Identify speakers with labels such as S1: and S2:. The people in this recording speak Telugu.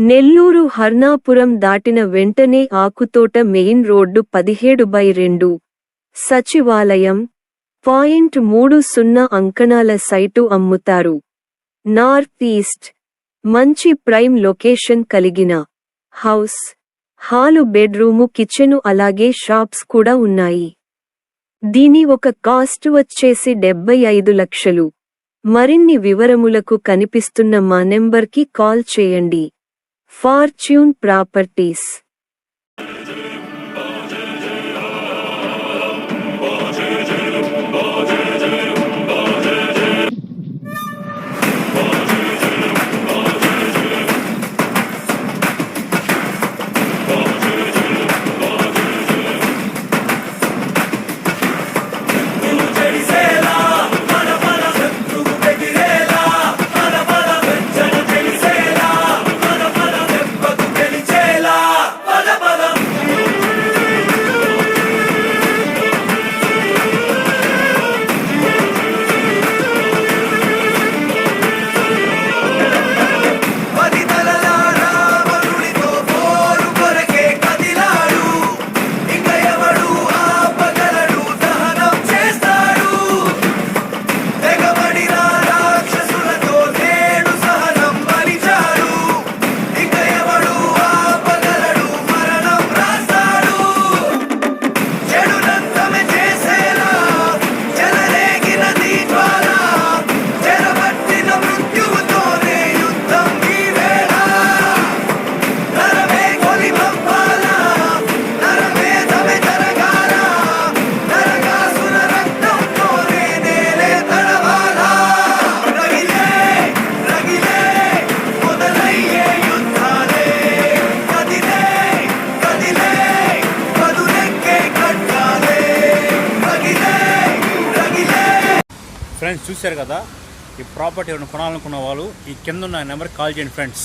S1: నెల్లూరు హర్నాపురం దాటిన వెంటనే ఆకుతోట మెయిన్ రోడ్డు పదిహేడు బై రెండు. సచివాలయం. పాయింట్ మూడు సున్నా అంకణాల సైటు అమ్ముతారు. North east. మంచి ప్రైమ్ లొకేషన్ కలిగిన. హౌస్. హాలు బెడ్రూము కిచెను అలాగే షాప్స్ కూడా ఉన్నాయి. దీని ఒక కాస్ట్ వచ్చేసి డెబ్బై ఐదు లక్షలు. మరిన్ని వివరములకు కనిపిస్తున్న మా నెంబర్కి కాల్ చేయండి.
S2: Fortune Properties.
S3: ఫ్రెండ్స్ చూశారు కదా? ఈ ప్రాపర్టీ ఏమైనా కొనాలనుకున్న వాళ్ళు ఈ కింద ఉన్న నెంబర్కి కాల్ చేయండి ఫ్రెండ్స్.